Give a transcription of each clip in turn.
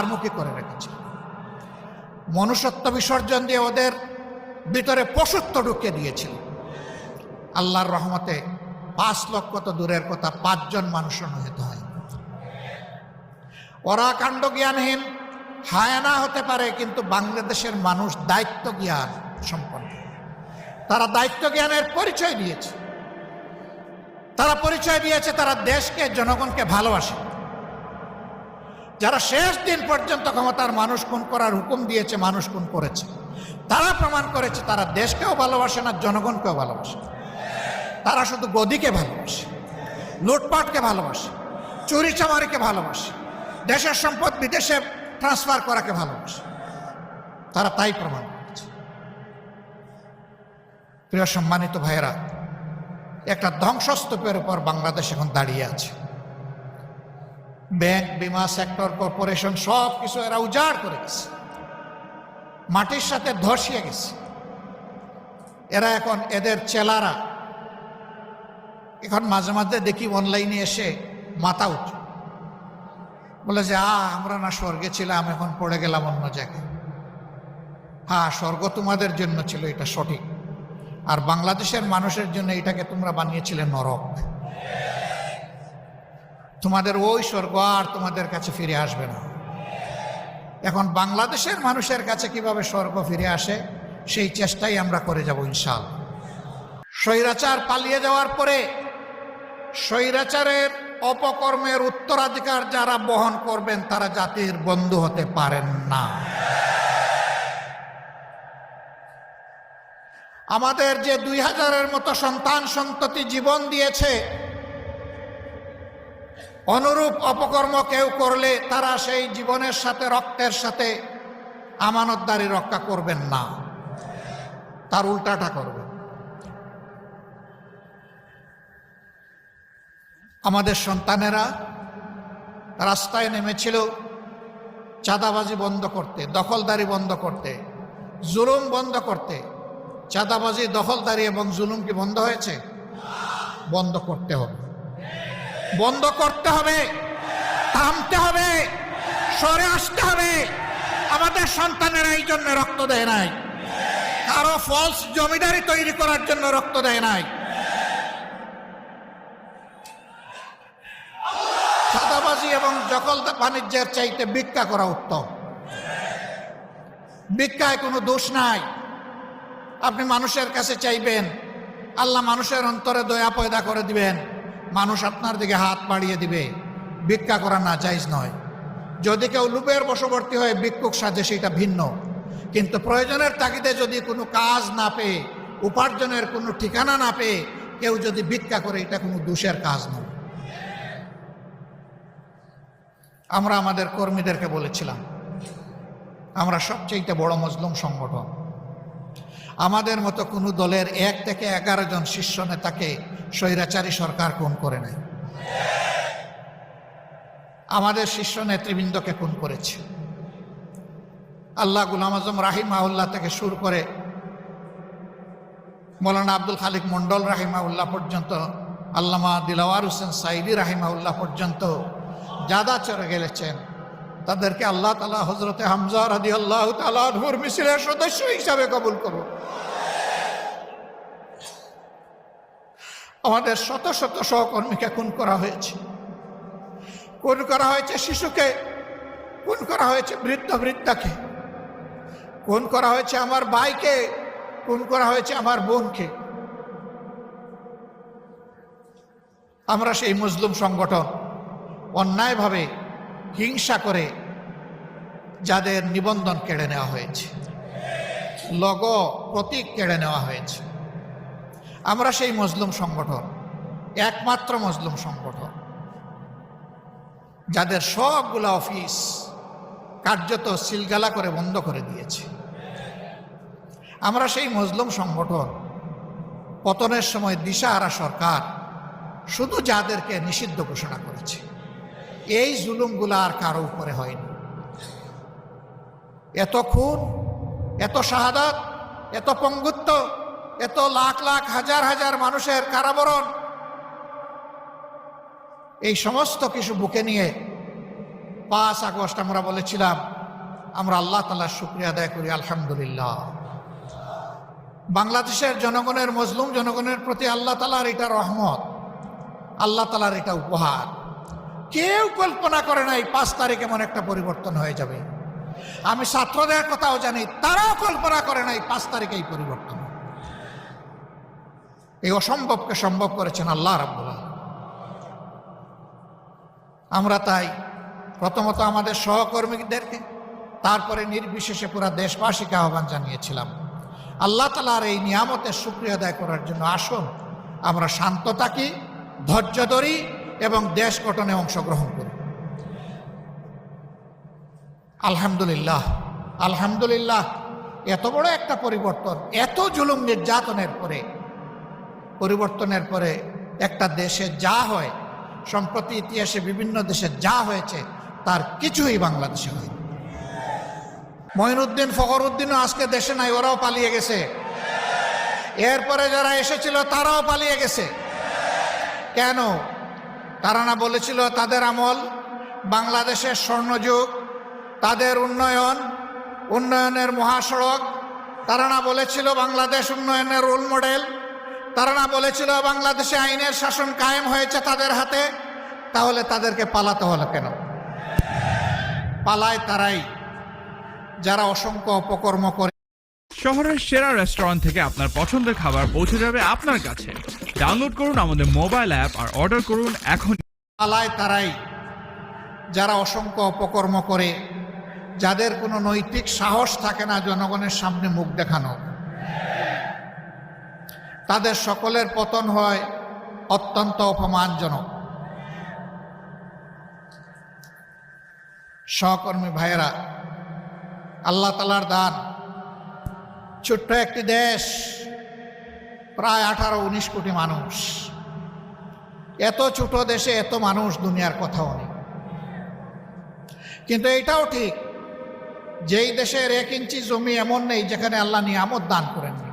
বারমুখী করে রেখেছে। মনুষ্যত্ব বিসর্জন দিয়ে ওদের ভিতরে পশুত্ব ঢুকিয়ে দিয়েছিল। আল্লাহর রহমতে পাঁচ লক্ষ তো দূরের কথা, পাঁচজন মানুষও নিহত হয়। ওরা কাণ্ড জ্ঞানহীন হায়ানা হতে পারে, কিন্তু বাংলাদেশের মানুষ দায়িত্ব জ্ঞান সম্পন্ন। তারা দায়িত্ব জ্ঞানের পরিচয় দিয়েছে। তারা পরিচয় দিয়েছে, তারা দেশকে, জনগণকে ভালোবাসে। যারা শেষ দিন পর্যন্ত ক্ষমতার মানুষ খুন করার হুকুম দিয়েছে, মানুষ খুন করেছে। তারা প্রমাণ করেছে, তারা দেশকেও ভালোবাসে না, জনগণকেও ভালোবাসে। তারা শুধু গদিকে ভালোবাসে, লুটপাটকে ভালোবাসে চুরি চামারিকে ভালোবাসে, দেশের সম্পদ বিদেশে ট্রান্সফার করাকে ভালোবাসে। তারা তাই প্রমাণ করেছে। প্রিয় সম্মানিত ভাইয়েরা, একটা ধ্বংসস্তূপের উপর বাংলাদেশ এখন দাঁড়িয়ে আছে। ব্যাংক, বিমা সেক্টর, কর্পোরেশন সব কিছু এরা উজাড় করে গেছে। মাটির সাথে ধসিয়ে গেছে। এরা এখন এদের চেলারা। এখন মাঝে মাঝে দেখি অনলাইনে এসে মাথা উঁচু। বলে যে আ আমরা না স্বর্গে ছিলাম, এখন পড়ে গেলাম অন্য জায়গায়। হ্যাঁ স্বর্গ তোমাদের জন্য ছিল, এটা সঠিক। আর বাংলাদেশের মানুষের জন্য এটাকে তোমরা বানিয়েছিলে নরক। তোমাদের ওই স্বর্গ আর তোমাদের কাছে ফিরে আসবে না। এখন বাংলাদেশের মানুষের কাছে কীভাবে স্বর্গ ফিরে আসে, সেই চেষ্টাই আমরা করে যাব ইনশাল স্বৈরাচার পালিয়ে যাওয়ার পরে স্বৈরাচারের অপকর্মের উত্তরাধিকার যারা বহন করবেন, তারা জাতির বন্ধু হতে পারেন না। আমাদের যে দুই হাজারের মতো সন্তান সন্ততি জীবন দিয়েছে অনুরূপ অপকর্ম কেউ করলে তারা সেই জীবনের সাথে, রক্তের সাথে আমানতদারি রক্ষা করবেন না। তার উল্টাটা করবে আমাদের সন্তানেরা রাস্তায় নেমেছিল, চাঁদাবাজি বন্ধ করতে, দখলদারি বন্ধ করতে, জুলুম বন্ধ করতে। চাঁদাবাজি, দখলদারি এবং জুলুম কি বন্ধ হয়েছে? বন্ধ করতে হবে। বন্ধ করতে হবে, থামতে হবে, সরে আসতে হবে। আমাদের সন্তানেরা এই জন্য রক্ত দেয় নাই। কারও ফলস জমিদারি তৈরি করার জন্য রক্ত দেয় নাই। চাঁদাবাজি এবং দখল বাণিজ্যের চাইতে ভিক্ষা করা উত্তম। ভিক্ষায় কোনো দোষ নাই। আপনি মানুষের কাছে চাইবেন, আল্লাহ মানুষের অন্তরে দয়া পয়দা করে দিবেন। মানুষ আপনার দিকে হাত বাড়িয়ে দিবে। ভিক্ষা করা না চাইজ নয়। যদি কেউ লুপের বশবর্তী হয়ে ভিক্ষুক সাজে, সেটা ভিন্ন। কিন্তু প্রয়োজনের তাগিদে যদি কোনো কাজ না পেয়ে, উপার্জনের কোনো ঠিকানা না পেয়ে কেউ যদি ভিক্ষা করে, এটা কোনো দোষের কাজ নয়। আমরা আমাদের কর্মীদেরকে বলেছিলাম, আমরা সবচেয়ে বড় মজলুম সংগঠন আমাদের মতো কোনো দলের এক থেকে এগারো জন শীর্ষ নেতাকে স্বৈরাচারী সরকার কোন করে নেয় আমাদের শীর্ষ নেতৃবৃন্দকে কোন করেছে। আল্লাহ গুলাম আজম রাহিমাউল্লাহ থেকে শুরু করে মৌলানা আব্দুল খালিক মন্ডল রাহিমাউল্লাহ পর্যন্ত, আল্লামা দিলাওয়ার হোসেন সাইদি রাহিমাউল্লাহ পর্যন্ত যাদা চড়ে গেলেছেন তাদেরকে আল্লাহ তালা হজরতে হামজা রাদি আল্লাহ তালাহুর মিছিলের সদস্য হিসাবে কবুল করো আমাদের শত শত সহকর্মীকে খুন করা হয়েছে। খুন করা হয়েছে শিশুকে, খুন করা হয়েছে বৃদ্ধ বৃদ্ধাকে, খুন করা হয়েছে আমার ভাইকে, খুন করা হয়েছে আমার বোনকে। আমরা সেই মুসলিম সংগঠন অন্যায়ভাবে হিংসা করে যাদের নিবন্ধন কেড়ে নেওয়া হয়েছে। লগ প্রতীক কেড়ে নেওয়া হয়েছে। আমরা সেই মজলুম সংগঠন, একমাত্র মজলুম সংগঠন, যাদের সবগুলো অফিস কার্যত সিলগালা করে বন্ধ করে দিয়েছে। আমরা সেই মজলুম সংগঠন, পতনের সময় দিশাহারা সরকার শুধু যাদেরকে নিষিদ্ধ ঘোষণা করেছে। এই জুলুমগুলো আর কারও উপরে হয়নি। এত খুন, এত শাহাদাত, এত পঙ্গুত্ব, এত লাখ লাখ, হাজার হাজার মানুষের কারাবরণ। এই সমস্ত কিছু বুকে নিয়ে পাঁচ আগস্ট আমরা বলেছিলাম, আমরা আল্লাহ তালার শুক্রিয়া আদায় করি, আলহামদুলিল্লাহ। বাংলাদেশের জনগণের মজলুম জনগণের প্রতি আল্লাহ তালার এটা রহমত, আল্লাহ তালার এটা উপহার। কেউ কল্পনা করে নাই পাঁচ তারিখ এমন একটা পরিবর্তন হয়ে যাবে। আমি ছাত্রদের কথাও জানি, তারাও কল্পনা করে নাই পাঁচ তারিখে এই পরিবর্তন এই অসম্ভবকে সম্ভব করেছেন আল্লাহ রাব্বুল আলামিন। আমরা তাই প্রথমত আমাদের সহকর্মীদেরকে, তারপরে নির্বিশেষে পুরা দেশবাসীকে আহ্বান জানিয়েছিলাম, আল্লাহ তালার এই নিয়ামতের সুক্রিয়া আদায় করার জন্য আসুন, আমরা শান্ত থাকি ধৈর্য ধরি এবং দেশ গঠনে অংশগ্রহণ করি আলহামদুলিল্লাহ আলহামদুলিল্লাহ। এত বড় একটা পরিবর্তন, এত জুলুম নির্যাতনের পরে, পরিবর্তনের পরে একটা দেশে যা হয়, সম্প্রতি ইতিহাসে বিভিন্ন দেশে যা হয়েছে, তার কিছুই বাংলাদেশে হয়নি। মঈনুদ্দিন ফখরুদ্দিনও আজকে দেশে নাই, ওরাও পালিয়ে গেছে। এরপরে যারা এসেছিল, তারাও পালিয়ে গেছে। কেন? তারা না বলেছিল, তাদের আমল বাংলাদেশের স্বর্ণযুগ তাদের উন্নয়ন উন্নয়নের মহাসড়ক। তারা না বলেছিল বাংলাদেশ উন্নয়নের রোল মডেল তারা না বলেছিল বাংলাদেশে আইনের শাসন কায়েম হয়েছে তাদের হাতে। তাহলে তাদেরকে পালাতে হলো কেন? পালায় তারাই। যারা অসংখ্য অপকর্ম করে শহরের সেরা রেস্টুরেন্ট থেকে আপনার পছন্দের খাবার পৌঁছে যাবে আপনার কাছে। ডাউনলোড করুন আমাদের মোবাইল অ্যাপ আর অর্ডার করুন এখন পালায় তারাই। যারা অসংখ্য অপকর্ম করে যাদের কোনো নৈতিক সাহস থাকে না জনগণের সামনে মুখ দেখানো। তাদের সকলের পতন হয় অত্যন্ত অপমানজনক। সহকর্মী ভাইয়েরা, আল্লাহ তালার দান। ছোট্ট একটি দেশ, প্রায় আঠারো, উনিশ কোটি মানুষ। এত ছোট দেশে এত মানুষ দুনিয়ার কথাও নেই। কিন্তু এটাও ঠিক যেই দেশের এক ইঞ্চি জমি এমন নেই যেখানে আল্লাহ নিয়ামত দান করেননি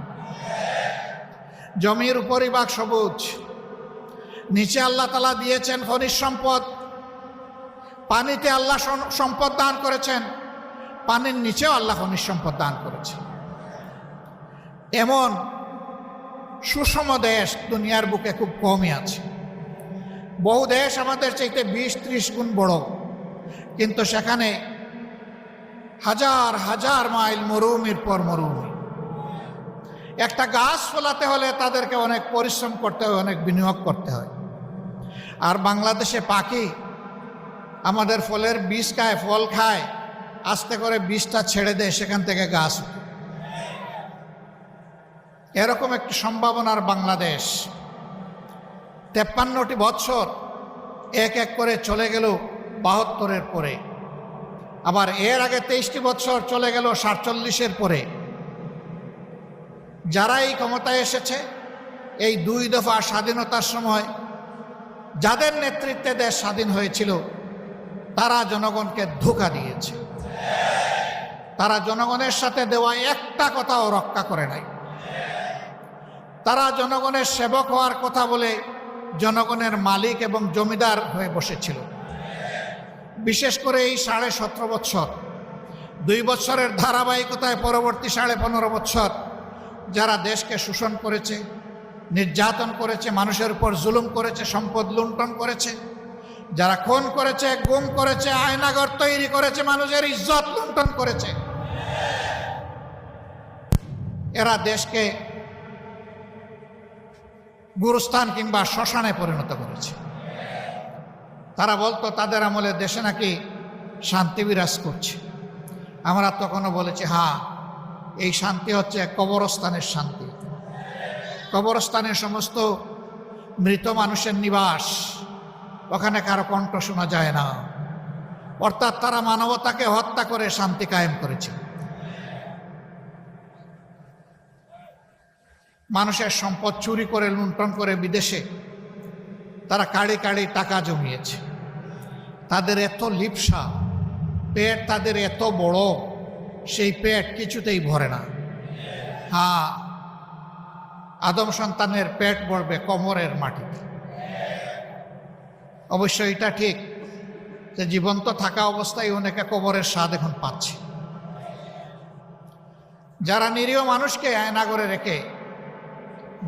জমির উপরই বাঘ সবুজ। নিচে আল্লাহ তালা দিয়েছেন খনিজ সম্পদ। পানিতে আল্লাহ সম্পদ দান করেছেন। পানির নিচেও আল্লাহ খনিজ সম্পদ দান করেছেন। এমন সুষম দেশ দুনিয়ার বুকে খুব কমই আছে। বহু দেশ আমাদের চাইতে বিশ ত্রিশ গুণ বড়। কিন্তু সেখানে হাজার হাজার মাইল মরুভূমির পর মরুভূমি। একটা গাছ ফলাতে হলে তাদেরকে অনেক পরিশ্রম করতে হয়, অনেক বিনিয়োগ করতে হয়। আর বাংলাদেশে পাখি আমাদের ফলের বীজ খায়, ফল খায়, আস্তে করে বীজটা ছেড়ে দেয়, সেখান থেকে গাছ এরকম একটি সম্ভাবনার বাংলাদেশ। তেপ্পান্নটি বৎসর এক এক করে চলে গেল বাহাত্তরের পরে। আবার এর আগে তেইশটি বৎসর চলে গেল সাতচল্লিশের পরে। যারা এই ক্ষমতায় এসেছে, এই দুই দফা স্বাধীনতার সময় যাদের নেতৃত্বে দেশ স্বাধীন হয়েছিল, তারা জনগণকে ধোকা দিয়েছে। তারা জনগণের সাথে দেওয়া একটা কথাও রক্ষা করে নাই। তারা জনগণের সেবক হওয়ার কথা বলে জনগণের মালিক এবং জমিদার হয়ে বসেছিল। বিশেষ করে এই সাড়ে সতেরো বৎসর। দুই বছরের ধারাবাহিকতায় পরবর্তী সাড়ে পনেরো বৎসর যারা দেশকে শোষণ করেছে, নির্যাতন করেছে, মানুষের উপর জুলুম করেছে, সম্পদ লুণ্ঠন করেছে, যারা খুন করেছে, গুম করেছে আয়নাগর তৈরি করেছে, মানুষের ইজ্জত লুণ্ঠন করেছে, এরা দেশকে গুরুস্থান কিংবা শ্মশানে পরিণত করেছে। তারা বলতো, তাদের আমলে দেশে নাকি শান্তি বিরাজ করছে। আমরা তখনও বলেছি হ্যাঁ এই শান্তি হচ্ছে কবরস্থানের শান্তি। কবরস্থানের সমস্ত মৃত মানুষের নিবাস, ওখানে কারও কণ্ঠ শোনা যায় না। অর্থাৎ তারা মানবতাকে হত্যা করে শান্তি কায়েম করেছে। মানুষের সম্পদ চুরি করে লুণ্ঠন করে বিদেশে তারা কাড়ি কাড়ি টাকা জমিয়েছে। তাদের এত লিপসা, পেট তাদের এত বড়, সেই পেট কিছুতেই ভরে না। হ্যাঁ আদম সন্তানের পেট ভরবে কোমরের মাটিতে। অবশ্য এটা ঠিক যে জীবন্ত থাকা অবস্থায় অনেকে কবরের স্বাদ এখন পাচ্ছে। যারা নিরীহ মানুষকে আয়না করে রেখে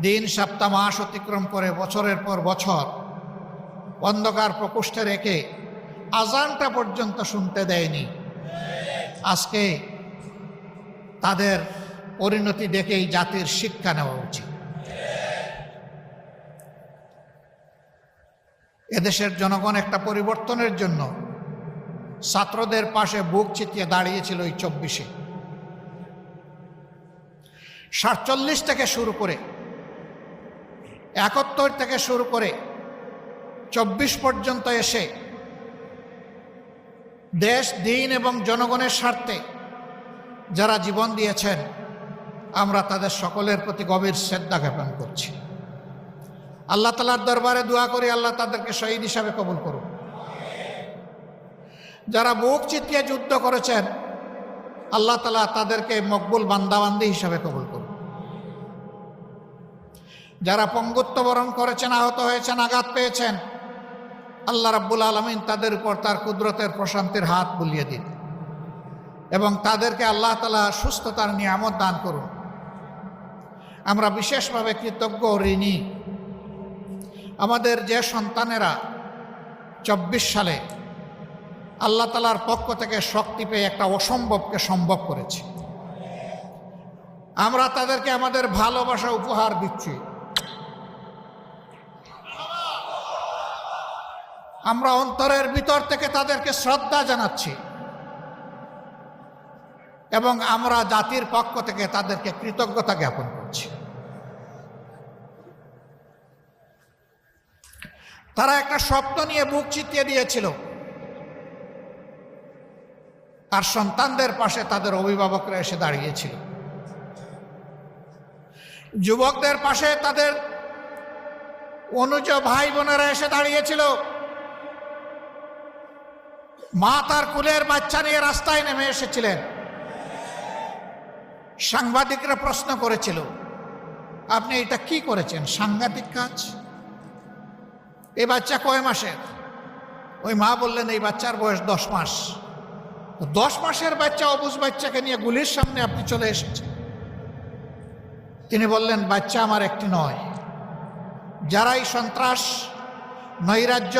দিন, সপ্তাহ, মাস অতিক্রম করে বছরের পর বছর অন্ধকার প্রকোষ্ঠে রেখে আজানটা পর্যন্ত শুনতে দেয়নি। আজকে তাদের পরিণতি দেখেই জাতির শিক্ষা নেওয়া উচিত। এদেশের জনগণ একটা পরিবর্তনের জন্য ছাত্রদের পাশে বুক চিতিয়ে দাঁড়িয়েছিল ওই চব্বিশে। সাতচল্লিশ থেকে শুরু করে, একাত্তর থেকে শুরু করে চব্বিশ পর্যন্ত এসে দেশ, দিন এবং জনগণের স্বার্থে যারা জীবন দিয়েছেন, আমরা তাদের সকলের প্রতি গভীর শ্রদ্ধা জ্ঞাপন করছি। আল্লাহ তালার দরবারে দোয়া করি, আল্লাহ তাদেরকে শহীদ হিসাবে কবুল করুন যারা বুক চিতিয়ে যুদ্ধ করেছেন, আল্লাহ তালা তাদেরকে মকবুল বান্দাবান্দি হিসাবে কবুল করুন যারা পঙ্গুত্ব বরণ করেছেন, আহত হয়েছেন, আঘাত পেয়েছেন আল্লাহ রাব্বুল আলমিন তাদের উপর তার কুদরতের প্রশান্তির হাত বুলিয়ে দিন। এবং তাদেরকে আল্লাহ তালা সুস্থতার নিয়ামত দান করুন। আমরা বিশেষভাবে কৃতজ্ঞ ঋণী। আমাদের যে সন্তানেরা চব্বিশ সালে আল্লাহ তালার পক্ষ থেকে শক্তি পেয়ে একটা অসম্ভবকে সম্ভব করেছে। আমরা তাদেরকে আমাদের ভালোবাসা উপহার দিচ্ছি। আমরা অন্তরের ভিতর থেকে তাদেরকে শ্রদ্ধা জানাচ্ছি। এবং আমরা জাতির পক্ষ থেকে তাদেরকে কৃতজ্ঞতা জ্ঞাপন করছি। তারা একটা স্বপ্ন নিয়ে বুক চিতিয়ে দিয়েছিল। আর সন্তানদের পাশে তাদের অভিভাবকরা এসে দাঁড়িয়েছিল। যুবকদের পাশে তাদের অনুজ ভাই বোনেরা এসে দাঁড়িয়েছিল। মা তার কুলের বাচ্চা নিয়ে রাস্তায় নেমে এসেছিলেন। সাংবাদিকরা প্রশ্ন করেছিল, আপনি এটা কি করেছেন? সাংঘাতিক কাজ? এই বাচ্চা কয় মাসের? ওই মা বললেন, এই বাচ্চার বয়স দশ মাস। দশ মাসের বাচ্চা, অবুজ বাচ্চাকে নিয়ে গুলির সামনে আপনি চলে এসেছেন। তিনি বললেন, বাচ্চা আমার একটি নয়। যারাই সন্ত্রাস, নৈরাজ্য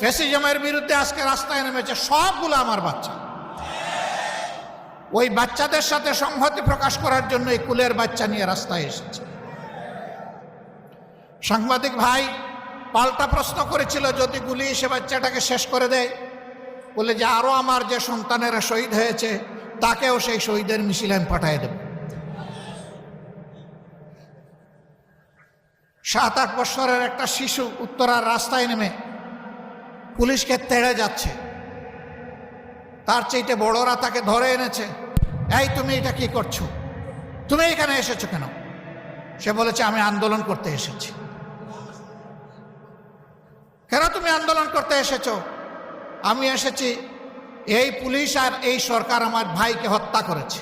ফেসিজমের বিরুদ্ধে আজকে রাস্তায় নেমেছে সবগুলো আমার বাচ্চা। ওই বাচ্চাদের সাথে সংহতি প্রকাশ করার জন্য এই কুলের বাচ্চা নিয়ে রাস্তায় এসেছে। সাংবাদিক ভাই পাল্টা প্রশ্ন করেছিল, যদি গুলি সে বাচ্চাটাকে শেষ করে দেয়, বলে যে আরও আমার যে সন্তানেরা শহীদ হয়েছে, তাকেও সেই শহীদের মিছিলে আমি পাঠিয়ে দেব। সাত আট বছরের একটা শিশু উত্তরার রাস্তায় নেমে পুলিশকে তেড়ে যাচ্ছে। তার চাইতে বড়রা তাকে ধরে এনেছে। এই, তুমি এটা কি করছ? তুমি এখানে এসেছ কেন? সে বলেছে, আমি আন্দোলন করতে এসেছি। কেন তুমি আন্দোলন করতে এসেছ? আমি এসেছি, এই পুলিশ আর এই সরকার আমার ভাইকে হত্যা করেছে।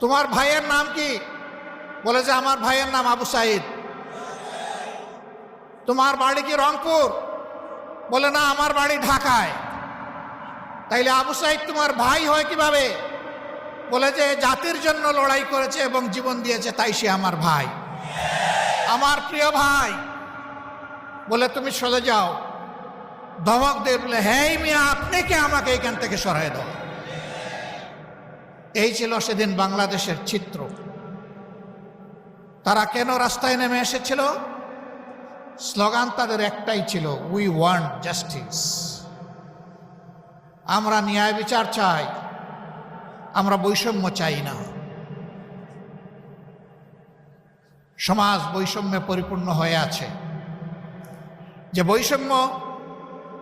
তোমার ভাইয়ের নাম কি? বলে যে, আমার ভাইয়ের নাম আবু সাইদ। তোমার বাড়ি কি রংপুর? বলে, না, আমার বাড়ি ঢাকায়। তাইলে আবু সাইদ তোমার ভাই হয় কীভাবে? বলে যে, জাতির জন্য লড়াই করেছে এবং জীবন দিয়েছে, তাই সে আমার ভাই। আমার প্রিয় ভাই। বলে, তুমি সরে যাও। ধমক দিয়ে বলে হ্যাঁ মিয়া, আপনি কে আমাকে এখান থেকে সরাই দাও? এই ছিল সেদিন বাংলাদেশের চিত্র। তারা কেন রাস্তায় নেমে এসেছিল? স্লোগান তাদের একটাই ছিল উই ওয়ান্ট জাস্টিস আমরা ন্যায় বিচার চাই, আমরা বৈষম্য চাই না। সমাজ বৈষম্যে পরিপূর্ণ হয়ে আছে। যে বৈষম্য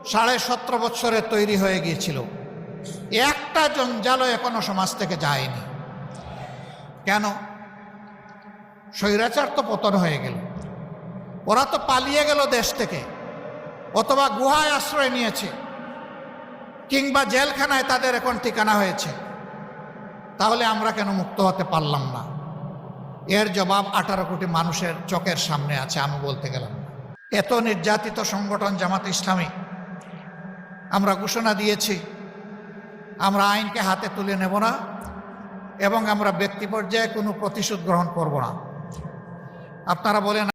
সাড়ে সতেরো বছরে তৈরি হয়ে গিয়েছিল, একটা জঞ্জালও এখনও সমাজ থেকে যায়নি। কেন? স্বৈরাচার তো পতন হয়ে গেল। ওরা তো পালিয়ে গেল দেশ থেকে, অথবা গুহায় আশ্রয় নিয়েছে, কিংবা জেলখানায় তাদের এখন ঠিকানা হয়েছে। তাহলে আমরা কেন মুক্ত হতে পারলাম না? এর জবাব আঠারো কোটি মানুষের চোখের সামনে আছে, আমি বলতে গেলাম এত নির্যাতিত সংগঠন জামাত ইসলামী, আমরা ঘোষণা দিয়েছি, আমরা আইনকে হাতে তুলে নেব না, এবং আমরা ব্যক্তি পর্যায়ে কোনো প্রতিশোধ গ্রহণ করব না। আপনারা বলেন